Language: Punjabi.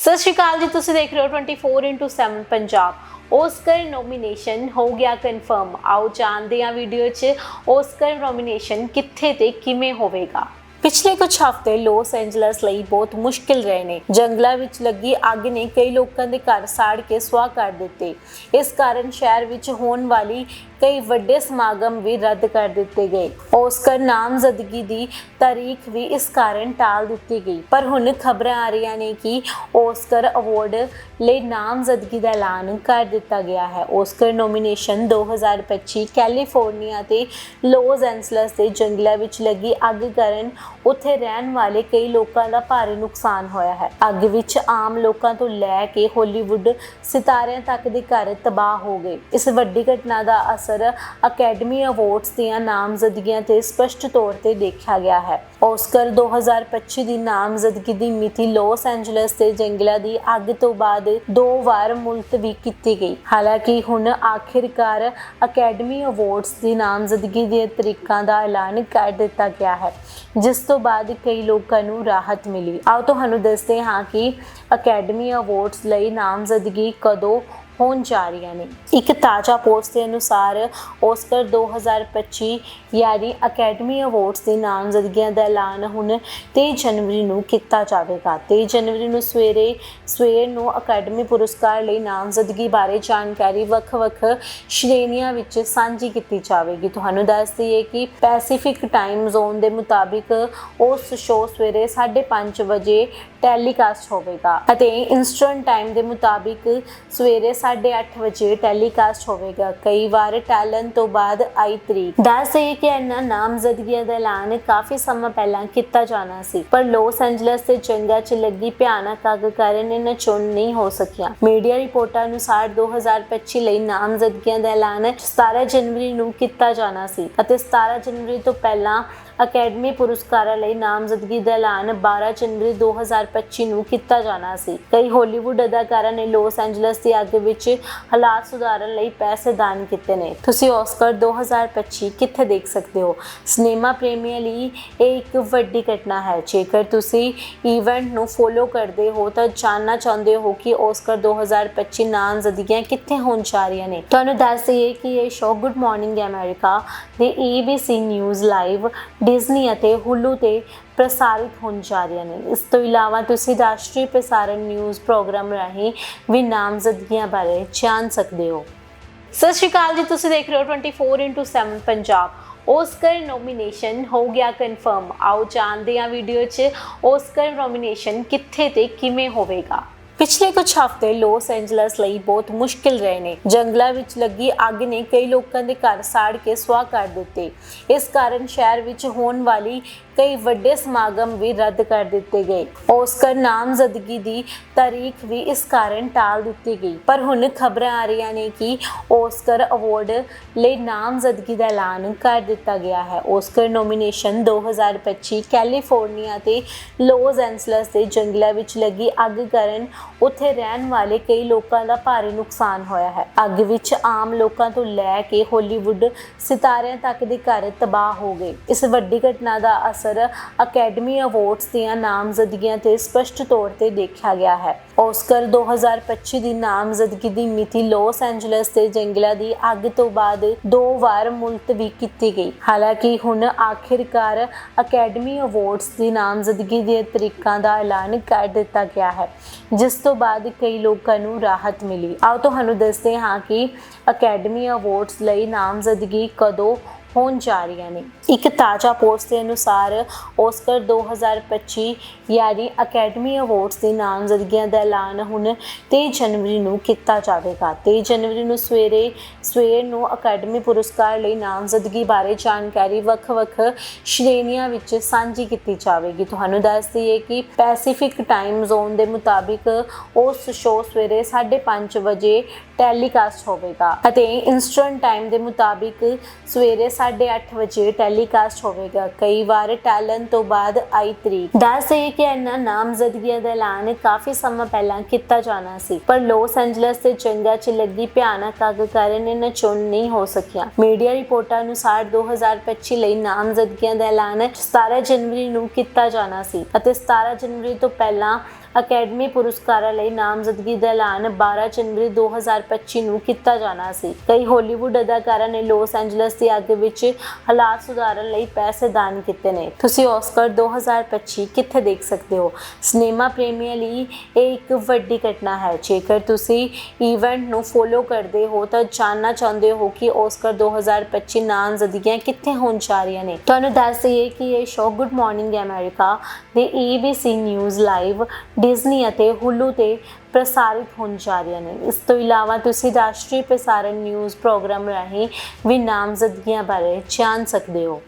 ਸਤਿ ਸ਼੍ਰੀ ਅਕਾਲ ਜੀ, ਤੁਸੀਂ ਦੇਖ ਰਹੇ ਹੋ 24/7 ਪੰਜਾਬ। ਓਸਕਰ ਨੋਮੀਨੇਸ਼ਨ ਹੋ ਗਿਆ ਕਨਫਰਮ ਆਓ ਜਾਣਦੇ ਹਾਂ ਵੀਡੀਓ 'ਚ ਓਸਕਰ ਨੋਮੀਨੇਸ਼ਨ ਕਿੱਥੇ ਤੇ ਕਿਵੇਂ ਹੋਵੇਗਾ। ਪਿਛਲੇ ਕੁਝ ਹਫ਼ਤੇ ਲਾਸ ਐਂਜਲਸ ਲਈ ਬਹੁਤ ਮੁਸ਼ਕਿਲ ਰਹੇ ਨੇ। ਜੰਗਲਾਂ ਵਿੱਚ ਲੱਗੀ ਅੱਗ ਨੇ ਕਈ ਲੋਕਾਂ ਦੇ ਘਰ ਸਾੜ ਕੇ ਸੁਆਹ ਕਰ ਦਿੱਤੇ। ਇਸ ਕਾਰਨ ਸ਼ਹਿਰ ਵਿੱਚ ਹੋਣ ਵਾਲੀ ਕਈ ਵੱਡੇ ਸਮਾਗਮ ਵੀ ਰੱਦ ਕਰ ਦਿੱਤੇ ਗਏ। ਔਸਕਰ ਨਾਮਜ਼ਦਗੀ ਦੀ ਤਾਰੀਖ ਵੀ ਇਸ ਕਾਰਨ ਟਾਲ ਦਿੱਤੀ ਗਈ। ਪਰ ਹੁਣ ਖਬਰਾਂ ਆ ਰਹੀਆਂ ਨੇ ਕਿ ਔਸਕਰ ਅਵਾਰਡ ਲਈ ਨਾਮਜ਼ਦਗੀ ਦਾ ਐਲਾਨ ਕਰ ਦਿੱਤਾ ਗਿਆ ਹੈ। ਔਸਕਰ ਨੋਮੀਨੇਸ਼ਨ 2025 ਕੈਲੀਫੋਰਨੀਆ ਤੇ ਲੋਸ ਐਂਜਲਸ ਦੇ ਜੰਗਲਾਂ ਵਿੱਚ ਲੱਗੀ ਅੱਗ ਕਾਰਨ ਉੱਥੇ ਰਹਿਣ ਵਾਲੇ ਕਈ ਲੋਕਾਂ ਦਾ ਭਾਰੀ ਨੁਕਸਾਨ ਹੋਇਆ ਹੈ। ਅੱਗ ਵਿੱਚ ਆਮ ਲੋਕਾਂ ਤੋਂ ਲੈ ਕੇ ਹਾਲੀਵੁੱਡ ਸਿਤਾਰਿਆਂ ਤੱਕ ਦੇ ਘਰ ਤਬਾਹ ਹੋ ਗਏ। ਇਸ ਵੱਡੀ ਘਟਨਾ ਦਾ ਅਸਰ ਅਕੈਡਮੀ ਅਵਾਰਡਸ ਦੀਆਂ ਨਾਮਜ਼ਦਗੀਆਂ ਤੇ ਸਪਸ਼ਟ ਤੌਰ ਤੇ ਦੇਖਿਆ ਗਿਆ ਹੈ। ਆਸਕਰ 2025 ਦੀ ਨਾਮਜ਼ਦਗੀ ਦੀ ਮਿਤੀ ਲਾਸ ਐਂਜਲਸ ਦੇ ਜੰਗਲਾਂ ਦੀ ਅੱਗ ਤੋਂ ਬਾਅਦ ਦੋ ਵਾਰ ਮੁਲਤਵੀ ਕੀਤੀ ਗਈ। ਹਾਲਾਂਕਿ ਹੁਣ ਆਖਿਰਕਾਰ ਅਕੈਡਮੀ ਅਵਾਰਡਸ ਦੀ ਨਾਮਜ਼ਦਗੀ ਦੇ ਤਰੀਕਾਂ ਦਾ ਐਲਾਨ ਕਰ ਦਿੱਤਾ ਗਿਆ ਹੈ, ਜਿਸ ਤੋਂ ਬਾਅਦ ਕਈ ਲੋਕਾਂ ਨੂੰ ਰਾਹਤ ਮਿਲੀ। ਆਓ ਤੁਹਾਨੂੰ ਦੱਸਦੇ ਹਾਂ ਕਿ ਅਕੈਡਮੀ ਅਵਾਰਡਸ ਲਈ ਨਾਮਜ਼ਦਗੀ ਕਦੋਂ ਹੋਣ ਜਾ ਰਹੀਆਂ ਨੇ। ਇੱਕ ਤਾਜ਼ਾ ਪੋਸਟ ਦੇ ਅਨੁਸਾਰ ਆਸਕਰ 2025 ਯਾਨੀ ਅਕੈਡਮੀ ਅਵਾਰਡਸ ਦੀ ਨਾਮਜ਼ਦਗੀਆਂ ਦਾ ਐਲਾਨ ਹੁਣ 23 ਜਨਵਰੀ ਨੂੰ ਕੀਤਾ ਜਾਵੇਗਾ। 23 ਜਨਵਰੀ ਨੂੰ ਸਵੇਰੇ ਸਵੇਰ ਨੂੰ ਅਕੈਡਮੀ ਪੁਰਸਕਾਰ ਲਈ ਨਾਮਜ਼ਦਗੀ ਬਾਰੇ ਜਾਣਕਾਰੀ ਵੱਖ-ਵੱਖ ਸ਼੍ਰੇਣੀਆਂ ਵਿੱਚ ਸਾਂਝੀ ਕੀਤੀ ਜਾਵੇਗੀ। ਤੁਹਾਨੂੰ ਦੱਸ ਦਈਏ ਕਿ ਪੈਸੀਫਿਕ ਟਾਈਮ ਜ਼ੋਨ ਦੇ ਮੁਤਾਬਿਕ ਉਸ ਸ਼ੋਅ ਸਵੇਰੇ 5:30 ਵਜੇ ਟੈਲੀਕਾਸਟ ਹੋਵੇਗਾ ਅਤੇ ਇੰਸਟਰਨ ਟਾਈਮ ਦੇ ਮੁਤਾਬਿਕ ਸਵੇਰੇ 8:30 ਵਜੇ ਟੈਲੀਕਾਸਟ ਹੋਵੇਗਾ। ਕਈ ਵਾਰ ਟੈਲਨ ਤੋਂ ਬਾਅਦ ਆਈ ਤਰੀਕ। ਦੱਸ ਦਈਏ ਕਿ ਇਹਨਾਂ ਨਾਮਜ਼ਦਗੀਆਂ ਦਾ ਐਲਾਨ ਕਾਫੀ ਸਮਾਂ ਪਹਿਲਾਂ ਕੀਤਾ ਜਾਣਾ ਸੀ, ਪਰ ਲਾਸ ਐਂਜਲਸ ਦੇ ਜੰਗਾਂ 'ਚ ਲੱਗੀ ਭਿਆਨਕ ਅੱਗ ਕਾਰਨ ਇਹਨਾਂ ਚੋਣ ਨਹੀਂ ਹੋ ਸਕਿਆ। ਮੀਡੀਆ ਰਿਪੋਰਟਾਂ ਅਨੁਸਾਰ 2025 ਲਈ ਨਾਮਜ਼ਦਗੀਆਂ ਦਾ ਐਲਾਨ 17 ਜਨਵਰੀ ਨੂੰ ਕੀਤਾ ਜਾਣਾ ਸੀ ਅਤੇ 17 ਜਨਵਰੀ ਤੋਂ ਪਹਿਲਾਂ ਅਕੈਡਮੀ ਪੁਰਸਕਾਰਾਂ ਲਈ ਨਾਮਜ਼ਦਗੀ ਦਾ ਐਲਾਨ 12 ਜਨਵਰੀ 2025 ਨੂੰ ਕੀਤਾ ਜਾਣਾ ਸੀ। ਕਈ ਹਾਲੀਵੁੱਡ ਅਦਾਕਾਰਾਂ ਨੇ ਲਾਸ ਐਂਜਲਸ ਦੀ ਅੱਗ ਵਿੱਚ ਹਾਲਾਤ ਸੁਧਾਰਨ ਲਈ ਪੈਸੇ ਦਾਨ ਕੀਤੇ ਨੇ। ਤੁਸੀਂ ਆਸਕਰ 2025 ਕਿੱਥੇ ਦੇਖ ਸਕਦੇ ਹੋ? ਸਿਨੇਮਾ ਪ੍ਰੇਮੀਆਂ ਲਈ ਇਹ ਇੱਕ ਵੱਡੀ ਘਟਨਾ ਹੈ। ਜੇਕਰ ਤੁਸੀਂ ਇਵੈਂਟ ਨੂੰ ਫੋਲੋ ਕਰਦੇ ਹੋ ਤਾਂ ਜਾਣਨਾ ਚਾਹੁੰਦੇ ਹੋ ਕਿ ਆਸਕਰ 2025 ਨਾਮਜ਼ਦਗੀਆਂ ਕਿੱਥੇ ਹੋਣ ਜਾ ਰਹੀਆਂ ਨੇ। ਤੁਹਾਨੂੰ ਦੱਸ ਦਈਏ ਕਿ ਇਹ ਸ਼ੋਅ ਗੁੱਡ ਮਾਰਨਿੰਗ ਅਮਰੀਕਾ ਦੇ ABC ਨਿਊਜ਼ ਲਾਈਵ ਡਿਜ਼ਨੀ ਅਤੇ ਹੁਲੂ ਤੇ ਪ੍ਰਸਾਰਿਤ ਹੋਣ ਜਾ ਰਹੀਆਂ ਨੇ। ਇਸ ਤੋਂ ਇਲਾਵਾ ਤੁਸੀਂ ਰਾਸ਼ਟਰੀ ਪ੍ਰਸਾਰਣ ਨਿਊਜ਼ ਪ੍ਰੋਗਰਾਮ ਰਾਹੀਂ ਵੀ ਨਾਮਜ਼ਦਗੀਆਂ ਬਾਰੇ ਜਾਣ ਸਕਦੇ ਹੋ। ਸਤਿ ਸ਼੍ਰੀ ਅਕਾਲ ਜੀ, ਤੁਸੀਂ ਦੇਖ ਰਹੇ ਹੋ 24/7 ਪੰਜਾਬ। ਓਸਕਰ ਨੋਮੀਨੇਸ਼ਨ ਹੋ ਗਿਆ ਕਨਫਰਮ ਆਓ ਜਾਣਦੇ ਹਾਂ ਵੀਡੀਓ 'ਚ ਓਸਕਰ ਨੋਮੀਨੇਸ਼ਨ ਕਿੱਥੇ ਤੇ ਕਿਵੇਂ ਹੋਵੇਗਾ। ਪਿਛਲੇ ਕੁਝ ਹਫ਼ਤੇ ਲਾਸ ਐਂਜਲਸ ਲਈ ਬਹੁਤ ਮੁਸ਼ਕਿਲ ਰਹੇ ਨੇ। ਜੰਗਲਾਂ ਵਿੱਚ ਲੱਗੀ ਅੱਗ ਨੇ ਕਈ ਲੋਕਾਂ ਦੇ ਘਰ ਸਾੜ ਕੇ ਸੁਆਹ ਕਰ ਦਿੱਤੇ। ਇਸ ਕਾਰਨ ਸ਼ਹਿਰ ਵਿੱਚ ਹੋਣ ਵਾਲੀ ਕਈ ਵੱਡੇ ਸਮਾਗਮ ਵੀ ਰੱਦ ਕਰ ਦਿੱਤੇ ਗਏ। ਔਸਕਰ ਨਾਮਜ਼ਦਗੀ ਦੀ ਤਾਰੀਖ ਵੀ ਇਸ ਕਾਰਨ ਟਾਲ ਦਿੱਤੀ ਗਈ। ਪਰ ਹੁਣ ਖਬਰਾਂ ਆ ਰਹੀਆਂ ਨੇ ਕਿ ਔਸਕਰ ਅਵਾਰਡ ਲਈ ਨਾਮਜ਼ਦਗੀ ਦਾ ਐਲਾਨ ਕਰ ਦਿੱਤਾ ਗਿਆ ਹੈ। ਔਸਕਰ ਨੋਮੀਨੇਸ਼ਨ 2025 ਕੈਲੀਫੋਰਨੀਆ ਤੇ ਲੋਸ ਐਂਜਲਸ ਦੇ ਜੰਗਲਾਂ ਵਿੱਚ ਲੱਗੀ ਅੱਗ ਕਾਰਨ ਉੱਥੇ ਰਹਿਣ ਵਾਲੇ ਕਈ ਲੋਕਾਂ ਦਾ ਭਾਰੀ ਨੁਕਸਾਨ ਹੋਇਆ ਹੈ। ਅੱਗ ਵਿੱਚ ਆਮ ਲੋਕਾਂ ਤੋਂ ਲੈ ਕੇ ਹਾਲੀਵੁੱਡ ਸਿਤਾਰਿਆਂ ਤੱਕ ਦੇ ਘਰ ਤਬਾਹ ਹੋ ਗਏ। ਇਸ ਵੱਡੀ ਘਟਨਾ ਦਾ ਅਸਰ ਅਕੈਡਮੀ ਅਵਾਰਡਸ ਦੀਆਂ ਨਾਮਜ਼ਦਗੀਆਂ ਤੇ ਸਪਸ਼ਟ ਤੌਰ ਤੇ ਦੇਖਿਆ ਗਿਆ ਹੈ। ਆਸਕਰ 2025 ਦੀ ਨਾਮਜ਼ਦਗੀ ਦੀ ਮਿਤੀ ਲਾਸ ਐਂਜਲਸ ਦੇ ਜੰਗਲਾਂ ਦੀ ਅੱਗ ਤੋਂ ਬਾਅਦ ਦੋ ਵਾਰ ਮੁਲਤਵੀ ਕੀਤੀ ਗਈ। ਹਾਲਾਂਕਿ ਹੁਣ ਆਖਿਰਕਾਰ ਅਕੈਡਮੀ ਅਵਾਰਡਸ ਦੀ ਨਾਮਜ਼ਦਗੀ ਦੇ ਤਰੀਕਾਂ ਦਾ ਐਲਾਨ ਕਰ ਦਿੱਤਾ ਗਿਆ ਹੈ, ਜਿਸ ਤੋਂ ਤੋਂ ਬਾਅਦ ਕਈ ਲੋਕਾਂ ਨੂੰ ਰਾਹਤ ਮਿਲੀ। ਆਓ ਤੁਹਾਨੂੰ ਦੱਸਦੇ ਹਾਂ ਕਿ ਅਕੈਡਮੀ ਅਵਾਰਡਸ ਲਈ ਨਾਮਜ਼ਦਗੀ ਕਦੋਂ ਹੋਣ ਜਾ ਰਹੀਆਂ ਨੇ। ਇੱਕ ਤਾਜ਼ਾ ਪੋਸਟ ਦੇ ਅਨੁਸਾਰ ਆਸਕਰ 2025 ਯਾਨੀ ਅਕੈਡਮੀ ਅਵਾਰਡਸ ਦੀ ਨਾਮਜ਼ਦਗੀਆਂ ਦਾ ਐਲਾਨ ਹੁਣ 23 ਜਨਵਰੀ ਨੂੰ ਕੀਤਾ ਜਾਵੇਗਾ। 23 ਜਨਵਰੀ ਨੂੰ ਸਵੇਰੇ, ਸਵੇਰ ਨੂੰ ਅਕੈਡਮੀ ਪੁਰਸਕਾਰ ਲਈ ਨਾਮਜ਼ਦਗੀ ਬਾਰੇ ਜਾਣਕਾਰੀ ਵੱਖ-ਵੱਖ ਸ਼੍ਰੇਣੀਆਂ ਵਿੱਚ ਸਾਂਝੀ ਕੀਤੀ ਜਾਵੇਗੀ। ਤੁਹਾਨੂੰ ਦੱਸ ਦਈਏ ਕਿ ਪੈਸੀਫਿਕ ਟਾਈਮ ਜ਼ੋਨ ਦੇ ਮੁਤਾਬਿਕ ਉਸ ਸ਼ੋਅ ਸਵੇਰੇ 5:30 ਵਜੇ ਟੈਲੀਕਾਸਟ ਹੋਵੇਗਾ ਅਤੇ ਇਨਸਟੈਂਟ ਟਾਈਮ ਦੇ ਮੁਤਾਬਿਕ ਸਵੇਰੇ 8:30 ਵਜੇ ਟੈਲੀਕਾਸਟ ਹੋਵੇਗਾ। ਕਈ ਵਾਰ ਟੈਲਨ ਤੋਂ ਬਾਅਦ ਆਈ ਤਰੀਕ। ਦੱਸ ਦਈਏ ਕਿ ਇਹਨਾਂ ਨਾਮਜ਼ਦਗੀਆਂ ਦਾ ਐਲਾਨ ਕਾਫੀ ਸਮਾਂ ਪਹਿਲਾਂ ਕੀਤਾ ਜਾਣਾ ਸੀ, ਪਰ ਲੋਸ ਐਂਜਲਸ ਦੇ ਜੰਗਾਂ 'ਚ ਲੱਗੀ ਭਿਆਨਕ ਅੱਗ ਕਾਰਨ ਇਹਨਾਂ ਚੋਣ ਨਹੀਂ ਹੋ ਸਕਿਆ। ਮੀਡੀਆ ਰਿਪੋਰਟਾਂ ਅਨੁਸਾਰ 2025 ਲਈ ਨਾਮਜ਼ਦਗੀਆਂ ਦਾ ਐਲਾਨ 17 ਜਨਵਰੀ ਨੂੰ ਕੀਤਾ ਜਾਣਾ ਸੀ ਅਤੇ 17 ਜਨਵਰੀ ਤੋਂ ਪਹਿਲਾਂ ਅਕੈਡਮੀ ਪੁਰਸਕਾਰਾਂ ਲਈ ਨਾਮਜ਼ਦਗੀ ਦਾ ਐਲਾਨ 12 ਜਨਵਰੀ 2025 ਨੂੰ ਕੀਤਾ ਜਾਣਾ ਸੀ। ਕਈ ਹਾਲੀਵੁੱਡ ਅਦਾਕਾਰਾਂ ਨੇ ਲਾਸ ਐਂਜਲਸ ਦੀ ਅੱਗ ਵਿੱਚ ਹਾਲਾਤ ਸੁਧਾਰਨ ਲਈ ਪੈਸੇ ਦਾਨ ਕੀਤੇ ਨੇ। ਤੁਸੀਂ ਆਸਕਰ 2025 ਕਿੱਥੇ ਦੇਖ ਸਕਦੇ ਹੋ? ਸਿਨੇਮਾ ਪ੍ਰੇਮੀਆਂ ਲਈ ਇਹ ਇੱਕ ਵੱਡੀ ਘਟਨਾ ਹੈ। ਜੇਕਰ ਤੁਸੀਂ ਇਵੈਂਟ ਨੂੰ ਫੋਲੋ ਕਰਦੇ ਹੋ ਤਾਂ ਜਾਣਨਾ ਚਾਹੁੰਦੇ ਹੋ ਕਿ ਆਸਕਰ 2025 ਨਾਮਜ਼ਦਗੀਆਂ ਕਿੱਥੇ ਹੋਣ ਜਾ ਰਹੀਆਂ ਨੇ। ਤੁਹਾਨੂੰ ਦੱਸ ਦਈਏ ਕਿ ਇਹ ਸ਼ੋਅ ਗੁੱਡ ਮਾਰਨਿੰਗ ਅਮਰੀਕਾ ਦੇ ABC ਨਿਊਜ਼ ਲਾਈਵ ਡਿਜ਼ਨੀ ਅਤੇ ਹੁਲੂ ਤੇ ਪ੍ਰਸਾਰਿਤ ਹੋਣ ਜਾ ਰਹੀਆਂ ਨੇ। ਇਸ ਤੋਂ ਇਲਾਵਾ ਤੁਸੀਂ ਰਾਸ਼ਟਰੀ ਪ੍ਰਸਾਰਣ ਨਿਊਜ਼ ਪ੍ਰੋਗਰਾਮ ਰਾਹੀਂ ਵੀ ਨਾਮਜ਼ਦਗੀਆਂ ਬਾਰੇ ਜਾਣ ਸਕਦੇ ਹੋ।